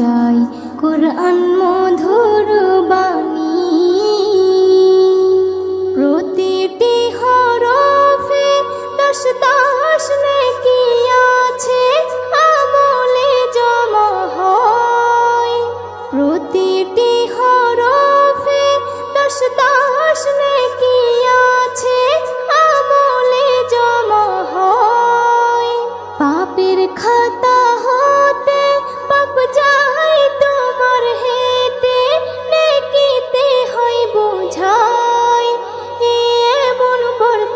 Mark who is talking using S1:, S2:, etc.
S1: যায়। কোরআন